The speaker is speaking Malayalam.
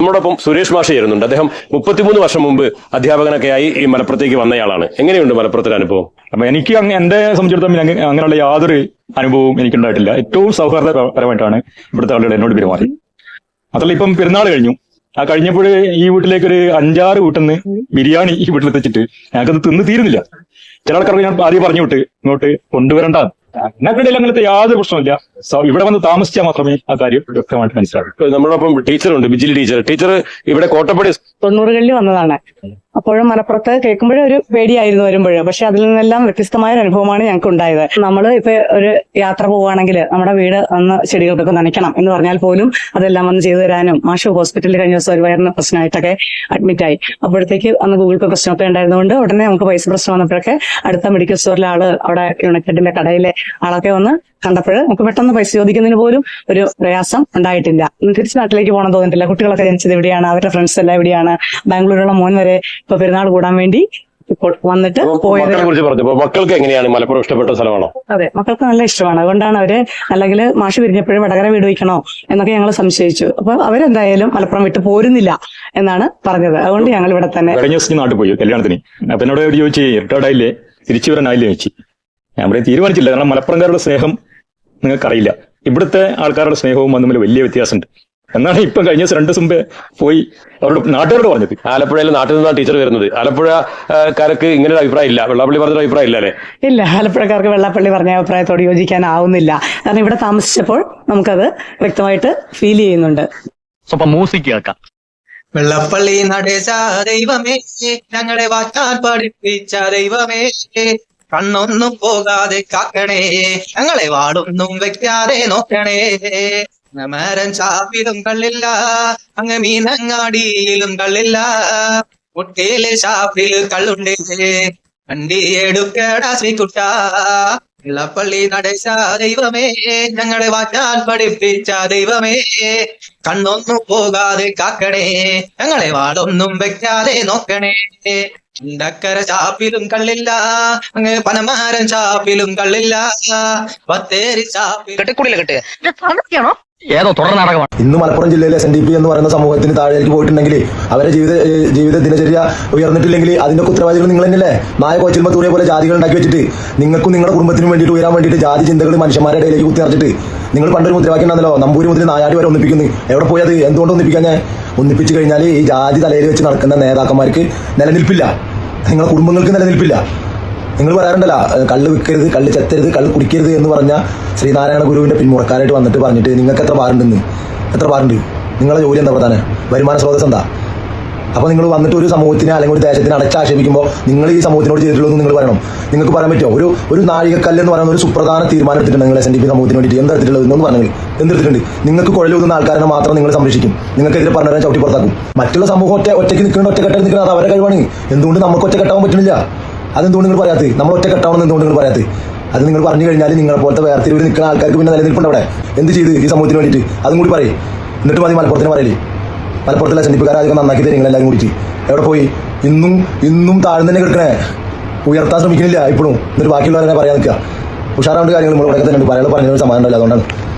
നമ്മോടൊപ്പം സുരേഷ് മാഷ് ചേരുന്നുണ്ട്. അദ്ദേഹം മുപ്പത്തിമൂന്ന് വർഷം മുമ്പ് അധ്യാപകനൊക്കെ ആയി ഈ മലപ്പുറത്തേക്ക് വന്നയാളാണ്. എങ്ങനെയുണ്ട് മലപ്പുറത്തിലെ അനുഭവം? അപ്പൊ എനിക്ക് എന്റെ സംബന്ധിച്ചിടത്തോളം അങ്ങ- അങ്ങനെയുള്ള യാതൊരു അനുഭവവും എനിക്കുണ്ടായിട്ടില്ല. ഏറ്റവും സൗഹാർദ്ദപരമായിട്ടാണ് ഇവിടുത്തെ ആളുകൾ എന്നോട് പെരുമാറി. അതല്ല ഇപ്പം പെരുന്നാൾ കഴിഞ്ഞു. ആ കഴിഞ്ഞപ്പോൾ ഈ വീട്ടിലേക്ക് ഒരു അഞ്ചാറ് വീട്ടിൽ നിന്ന് ബിരിയാണി ഈ വീട്ടിലെത്തിച്ചിട്ട് ഞങ്ങൾക്കത് തിന്ന് തീരുന്നില്ല. ചില ആൾക്കാർക്ക് ഞാൻ ആദ്യം പറഞ്ഞു വിട്ട് ഇങ്ങോട്ട് കൊണ്ടുവരണ്ട. ഞങ്ങൾക്കിടയിൽ അങ്ങനത്തെ യാതൊരു പ്രശ്നമില്ല സോ ഇവിടെ വന്ന് താമസിച്ചാൽ മാത്രമേ ആ കാര്യം വ്യക്തമായിട്ട് മനസ്സിലാകൂ ഇപ്പൊ നമ്മളോടൊപ്പം ടീച്ചറുണ്ട് ബിജിലി ടീച്ചർ. ടീച്ചർ ഇവിടെ കോട്ടപ്പടി തൊണ്ണൂറുകളിൽ വന്നതാണ്. അപ്പോഴും മലപ്പുറത്ത് കേൾക്കുമ്പോഴേ ഒരു പേടിയായിരുന്നു വരുമ്പോൾ പക്ഷെ അതിൽ നിന്നെല്ലാം വ്യത്യസ്തമായ ഒരു അനുഭവമാണ് ഞങ്ങൾക്ക് ഉണ്ടായത് നമ്മൾ ഇപ്പൊ ഒരു യാത്ര പോവുകയാണെങ്കിൽ നമ്മുടെ വീട് ഒന്ന് ചെടികൾക്കൊക്കെ നനയ്ക്കണം എന്ന് പറഞ്ഞാൽ പോലും അതെല്ലാം വന്ന് ചെയ്തു തരാനും ആശു ഹോസ്പിറ്റലിൽ കഴിഞ്ഞ ദിവസം ഒരു വയറിന് പ്രശ്നമായിട്ടൊക്കെ അഡ്മിറ്റ് ആയി. അപ്പോഴത്തേക്ക് അന്ന് ഗൂഗിൾ പേ പ്രശ്നമൊക്കെ ഉണ്ടായിരുന്നതുകൊണ്ട് ഉടനെ നമുക്ക് പൈസ പ്രശ്നം വന്നപ്പോഴൊക്കെ അടുത്ത മെഡിക്കൽ സ്റ്റോറിലെ ആൾ അവിടെ യുണൈറ്റഡിന്റെ കടയിലെ ആളൊക്കെ വന്ന് കണ്ടപ്പോൾ നമുക്ക് പെട്ടെന്ന് പൈസ ചോദിക്കുന്നതിന് പോലും ഒരു പ്രയാസം ഉണ്ടായിട്ടില്ല. തിരിച്ച് നാട്ടിലേക്ക് പോകണം തോന്നിയിട്ടില്ല. കുട്ടികളൊക്കെ ജനിച്ചത് എവിടെയാണ് അവരുടെ ഫ്രണ്ട്സ് എല്ലാം എവിടെയാണ് ബാംഗ്ലൂരിലുള്ള മോൻ വരെ ഇപ്പൊ പെരുന്നാൾ കൂടാൻ വേണ്ടി ഇപ്പോൾ വന്നിട്ട് പോയത് മക്കൾക്ക് എങ്ങനെയാണ് മലപ്പുറം ഇഷ്ടപ്പെട്ട സ്ഥലമാണോ? അതെ മക്കൾക്ക് നല്ല ഇഷ്ടമാണ്. അതുകൊണ്ടാണ് അവർ അല്ലെങ്കിൽ മാഷ് പിരിഞ്ഞപ്പോഴും വടകര വീട് വയ്ക്കണോ എന്നൊക്കെ ഞങ്ങൾ സംശയിച്ചു. അപ്പൊ അവരെന്തായാലും മലപ്പുറം വിട്ട് പോരുന്നില്ല എന്നാണ് പറഞ്ഞത്. അതുകൊണ്ട് ഞങ്ങൾ ഇവിടെ തന്നെ കഴിഞ്ഞ ദിവസം നാട്ടിൽ പോയി കല്യാണത്തിന്. അപ്പൊ എന്നോട് ഒരു ചോദിച്ചു റിട്ടയർഡ് ആയില്ലേ തിരിച്ചു വരാനായില്ലേ ചോദിച്ചു. ഞാൻ പറയും തീരുമാനിച്ചില്ല. കാരണം മലപ്പുറംകാരുടെ സ്നേഹം നിങ്ങൾക്കറിയില്ല. ഇവിടുത്തെ ആൾക്കാരുടെ സ്നേഹവും തമ്മിൽ വലിയ വ്യത്യാസമുണ്ട്. എന്നാണ് ഇപ്പം കഴിഞ്ഞ ദിവസം രണ്ട് ദിവസം മുമ്പേ പോയി അവരുടെ നാട്ടുകാരോട് പറഞ്ഞത്. ആലപ്പുഴയിൽ നാട്ടിൽ നിന്നാണ് ടീച്ചർ വരുന്നത്. ആലപ്പുഴക്കാർക്ക് ഇങ്ങനെ ഒരു അഭിപ്രായം ഇല്ല. വെള്ളാപ്പള്ളി പറഞ്ഞ അഭിപ്രായം ഇല്ല അല്ലേ? ഇല്ല ആലപ്പുഴക്കാർക്ക് വെള്ളാപ്പള്ളി പറഞ്ഞ അഭിപ്രായത്തോട് യോജിക്കാനാവുന്നില്ല. കാരണം ഇവിടെ താമസിച്ചപ്പോൾ നമുക്കത് വ്യക്തമായിട്ട് ഫീൽ ചെയ്യുന്നുണ്ട്. മ്യൂസിക് കേൾക്കാം. വെള്ളപ്പള്ളി നടേശ ദൈവമേ ഞങ്ങളെ വാക്കാൻ പഠിപ്പിച്ച ദൈവമേ. കണ്ണൊന്നും പോകാതെ കാക്കണേ. ഞങ്ങളെ വാടൊന്നും വെക്കാതെ നോക്കണേ. മരം ചാവിലും കള്ളില്ല അങ്ങ് മീനങ്ങാടിയിലും കള്ളില്ല. കുട്ടിയിലെ ഷാപ്പിൽ കള്ളുണ്ടേ. വണ്ടി എടുക്കടാ ശ്രീകുട്ട. വെള്ളപ്പള്ളി നടേശ ദൈവമേ ഞങ്ങളെ വാറ്റാൻ പഠിപ്പിച്ച ദൈവമേ. കണ്ണൊന്നും പോകാതെ കാക്കണേ ഞങ്ങളെ വാടൊന്നും വെക്കാതെ നോക്കണേ. ചിണ്ടക്കര ചാപ്പിലും കള്ളില്ല അങ്ങ് പനമാരൻ ചാപ്പിലും കള്ളില്ല. പത്തേരി ചാപ്പിൽ കെട്ടിക്കൂടില്ല കെട്ട്. ഏതോ തുടർ നാടകമാണ്. ഇന്ന് മലപ്പുറം ജില്ലയിലെ എസ് എൻ ഡി പി എന്ന് പറയുന്ന സമൂഹത്തിന് താഴേക്ക് പോയിട്ടുണ്ടെങ്കിൽ അവരെ ജീവിത ജീവിത ദിനചര്യ ഉയർന്നിട്ടില്ലെങ്കിൽ അതിന്റെ ഉത്തരവാദികൾ നിങ്ങൾ തന്നെയല്ലേ? നായ കോച്ചിൽമ തൂറിയ പോലെ ജാതികൾ ഉണ്ടാക്കി വെച്ചിട്ട് നിങ്ങൾക്കും നിങ്ങളുടെ കുടുംബത്തിനും വേണ്ടിയിട്ട് ഉയരാൻ വേണ്ടിയിട്ട് ജാതി ചിന്തകൾ മനുഷ്യന്മാരുടെ ഇടയിലേക്ക് കുത്തിയറച്ചിട്ട് നിങ്ങൾ പണ്ടൊരു മുദ്രാവാക്യം ഉണ്ടല്ലോ നമ്പൂരി മുതൽ നായാടി വരെ ഒന്നിപ്പിക്കുന്നു. എവിടെ പോയത് എന്തുകൊണ്ട് ഒന്നിപ്പിക്കാൻ? ഞാൻ ഒന്നിപ്പിച്ചു കഴിഞ്ഞാൽ ഈ ജാതി തലയിൽ വെച്ച് നടക്കുന്ന നേതാക്കന്മാർക്ക് നിലനിൽപ്പില്ല. നിങ്ങളുടെ കുടുംബങ്ങൾക്ക് നിലനിൽപ്പില്ല. നിങ്ങൾ പറയാറുണ്ടല്ലോ കള്ള് വിൽക്കരുത് കള്ള് ചെത്തരുത് കള്ള് കുടിക്കരുത് എന്ന് പറഞ്ഞ ശ്രീനാരായണ ഗുരുവിന്റെ പിന്മുറക്കാരായിട്ട് വന്നിട്ട് പറഞ്ഞിട്ട് നിങ്ങൾക്ക് എത്ര പാറുണ്ടെന്ന് എത്ര പാറുണ്ട് നിങ്ങളുടെ ജോലി എന്താ പ്രധാനം? വരുമാന സ്രോതസ് എന്താ? അപ്പൊ നിങ്ങൾ വന്നിട്ട് ഒരു സമൂഹത്തിനെ അല്ലെങ്കിൽ ഒരു ദേശത്തിനെ അടച്ചാക്ഷേപിക്കുമ്പോൾ നിങ്ങൾ ഈ സമൂഹത്തിനോട് ചെയ്തിട്ടുള്ളൂ നിങ്ങൾ പറയണം. നിങ്ങൾക്ക് പറയാൻ പറ്റുമോ? ഒരു ഒരു നാഴികക്കല്ല് എന്ന് പറയുന്ന ഒരു സുപ്രധാന തീരുമാനം എടുത്തിട്ടുണ്ട് നിങ്ങൾ എസ് എൻ ഡി പി സമൂഹത്തിന് വേണ്ടിയിട്ട്. എന്തെടുത്തിട്ടുള്ളത് എന്നൊന്ന് പറഞ്ഞു എന്തെടുത്തിട്ടുണ്ട് നിങ്ങൾക്ക് കുഴലൂതുന്ന ആൾക്കാരെ മാത്രം നിങ്ങൾ സംരക്ഷിക്കും. നിങ്ങൾക്കെതിരെ പറഞ്ഞാൽ ചവിട്ടി പുറത്താക്കും. മറ്റുള്ള സമൂഹം ഒറ്റ ഒറ്റയ്ക്ക് നിൽക്കുന്ന ഒറ്റക്കെട്ടായി നിൽക്കുന്നത് അത് അവരുടെ കഴിവാണ്. എന്തുകൊണ്ട് നമുക്ക് ഒറ്റക്കെട്ടാവാൻ പറ്റുന്നില്ല? അതെന്തുകൊണ്ട് നിങ്ങൾ പറയാത്തത്? നമ്മൾ ഒറ്റക്കെട്ടാവണം എന്തുകൊണ്ട് നിങ്ങൾ പറയാത്തത്? അത് നിങ്ങൾ പറഞ്ഞു കഴിഞ്ഞാൽ നിങ്ങളെ പോലത്തെ വേർതിരിവിൽ നിൽക്കുന്ന ആൾക്കാർക്ക് പിന്നെ നിലനിൽപ്പുണ്ട് അവിടെ. എന്ത് ചെയ്ത് ഈ സമൂഹത്തിന് വേണ്ടിയിട്ട്? അതും കൂടി പറയും. എന്നിട്ട് മതി മലപ്പുറത്തിന് പറയലേ. മലപ്പുറത്തിലെ സെൻഡിപ്പുകാരാധികം നന്നാക്കി തരും നിങ്ങളെല്ലാവരും കൂടിയിട്ട്. എവിടെ പോയി? ഇന്നും ഇന്നും താഴ്ന്നു തന്നെ കിടക്കണേ. ഉയർത്താൻ ശ്രമിക്കുന്നില്ല ഇപ്പോഴും. എന്നിട്ട് ബാക്കിയുള്ളവരെ പറയാൻ നിൽക്കുക. ഉഷാറാണ്ട് കാര്യങ്ങൾ നമ്മൾ ഇവിടെ തന്നെ പറയാനുള്ള പറയാൻ പറഞ്ഞ സമാധാനം അതുകൊണ്ടാണ്.